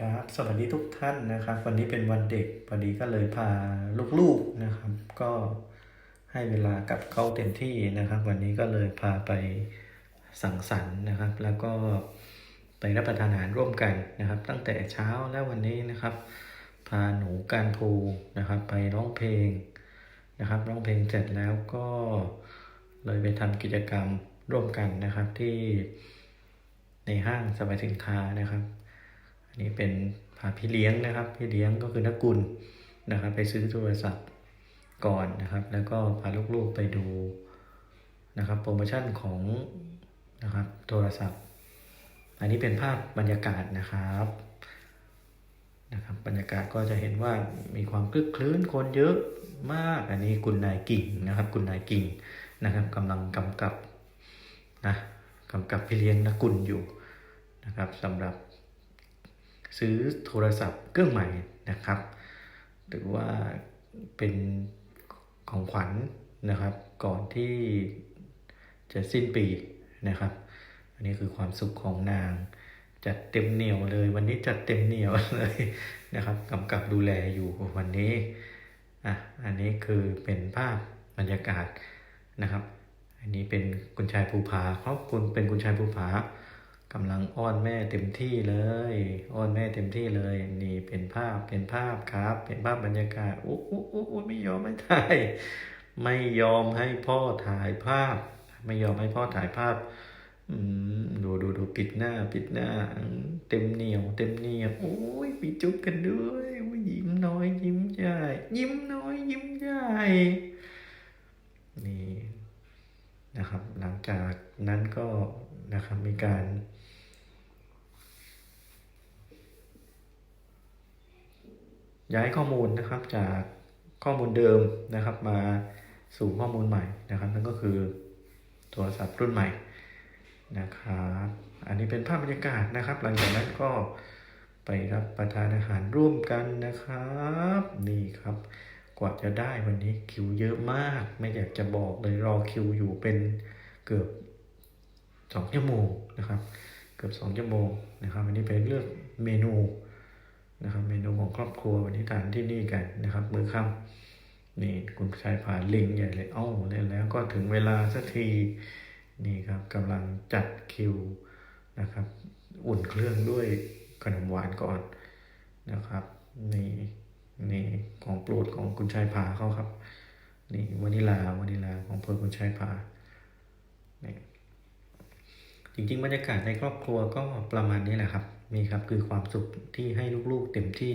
ครับสวัสดีทุกท่านนะครับ วันนี้เป็นวันเด็กพอดีก็เลยพาลูกๆนะครับ ก็ให้เวลากับเขาเต็มที่นะครับ วันนี้ก็เลยพาไปสังสรรค์นะครับ แล้วก็ไปรับประทานอาหารร่วมกันนะครับ ตั้งแต่เช้าแล้ววันนี้นะครับ พาหนูการภูนะครับ ไปร้องเพลงนะครับ ร้องเพลงเสร็จแล้วก็เลยไปทำกิจกรรมร่วมกันนะครับที่ในห้างสรรพสินค้านะครับ อันนี้เป็นพาพี่เลี้ยงนะครับ พี่เลี้ยงก็คือนักกุลนะครับ ไปซื้อโทรศัพท์ก่อนนะครับ แล้วก็พาลูกๆไปดูนะครับโปรโมชั่นของนะครับโทรศัพท์ อันนี้เป็นภาพบรรยากาศนะครับนะครับบรรยากาศก็จะเห็นว่ามีความคลึกคลื้นคนเยอะมาก อันนี้คุณนายกิ่งนะครับ คุณนายกิ่งนะครับกำลังกำกับนะกำกับพี่เลี้ยงนักกุลอยู่นะครับสำหรับ ซื้อโทรศัพท์เครื่องใหม่นะครับถือว่าเป็นของขวัญนะครับ ก่อนที่จะสิ้นปีนะครับ อันนี้คือความสุขของนางจัดเต็มเหนียวเลย วันนี้จัดเต็มเหนียวเลยนะครับกำกับดูแลอยู่วันนี้อะอันนี้คือเป็นภาพบรรยากาศนะครับ อันนี้เป็นคุณชายภูผาขอบคุณเป็นคุณชายภูผา กำลังอ้อนแม่เต็มที่เลย อ้อนแม่เต็มที่เลย นี่เป็นภาพเป็นภาพครับ เป็นภาพบรรยากาศอู้อู้อู้อู้ไม่ยอมไม่ถ่ายไม่ยอมให้พ่อถ่ายภาพ ไม่ยอมให้พ่อถ่ายภาพอืมดูดูดูปิดหน้าปิดหน้า เต็มเหนียว เต็มเหนียวโอ้ยมีจุ๊บกันด้วยยิ้มน้อย ยิ้มใหญ่ยิ้มน้อย ยิ้มใหญ่นี่ นะครับ หลังจากนั้นก็นะครับมีการย้ายข้อมูลนะครับจากข้อมูลเดิมนะครับมาสู่ข้อมูลใหม่นะครับ นั่นก็คือโทรศัพท์รุ่นใหม่นะครับอันนี้เป็นภาพบรรยากาศนะครับ หลังจากนั้นก็ไปรับประทานอาหารร่วมกันนะครับ นี่ครับ กว่าจะได้วันนี้คิวเยอะมาก ไม่อยากจะบอกเลยรอคิวอยู่เป็นเกือบสองชั่วโมงนะครับ เกือบสองชั่วโมงนะครับวันนี้ไปเลือกเมนูนะครับ เมนูของครอบครัววันนี้ทานที่นี่กันนะครับมือค่ำนี่คุณชายผ่านลิงใหญ่เลยเอ้าเล่นแล้วก็ถึงเวลาสักทีนี่ครับกำลังจัดคิวนะครับ อุ่นเครื่องด้วยขนมหวานก่อนนะครับนี่ นี่ของโปรดของคุณชายผาเขาครับ นี่วานิลาวานิลาของเพื่อคุณชายผานี่จริงๆบรรยากาศในครอบครัวก็ประมาณนี้แหละครับมีครับคือความสุขที่ให้ลูกๆเต็มที่